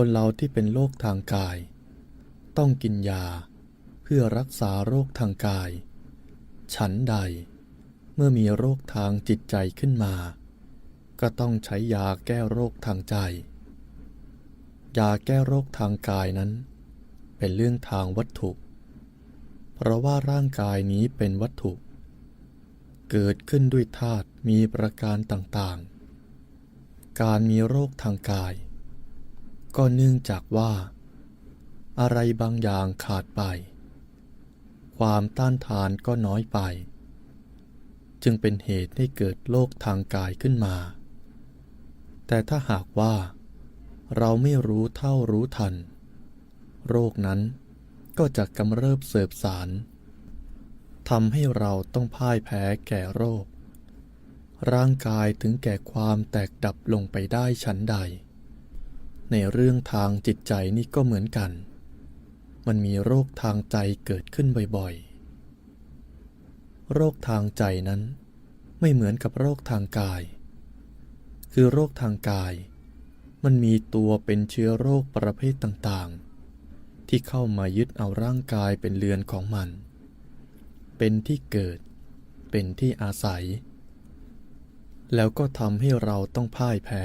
คนเราที่เป็นโรคทางกาย ต้องกินยา เพื่อรักษาโรคทางกาย ฉันใด เมื่อมีโรคทางจิตใจขึ้นมา ก็ต้องใช้ยาแก้โรคทางใจ ยาแก้โรคทางกายนั้น เป็นเรื่องทางวัตถุ เพราะว่าร่างกายนี้เป็นวัตถุ เกิดขึ้นด้วยธาตุมีประการต่างๆ การมีโรคทางกาย ก็เนื่องจากว่า อะไรบางอย่างขาดไป ความต้านทานก็น้อยไป จึงเป็นเหตุให้เกิดโรคทางกายขึ้นมา แต่ถ้าหากว่า เราไม่รู้เท่ารู้ทัน โรคนั้นก็จะกำเริบเสบสารทำให้เราต้องพ่ายแพ้แก่โรค ร่างกายถึงแก่ความแตกดับลงไปได้ชั้นใด ในเรื่องทางจิตใจนี่ก็เหมือนกัน มันมีโรคทางใจเกิดขึ้นบ่อยๆ โรคทางใจนั้นไม่เหมือนกับโรคทางกาย คือโรคทางกาย มันมีตัวเป็นเชื้อโรคประเภทต่างๆ ที่เข้ามายึดเอาร่างกายเป็นเรือนของมัน เป็นที่เกิด เป็นที่อาศัย แล้วก็ทำให้เราต้องพ่ายแพ้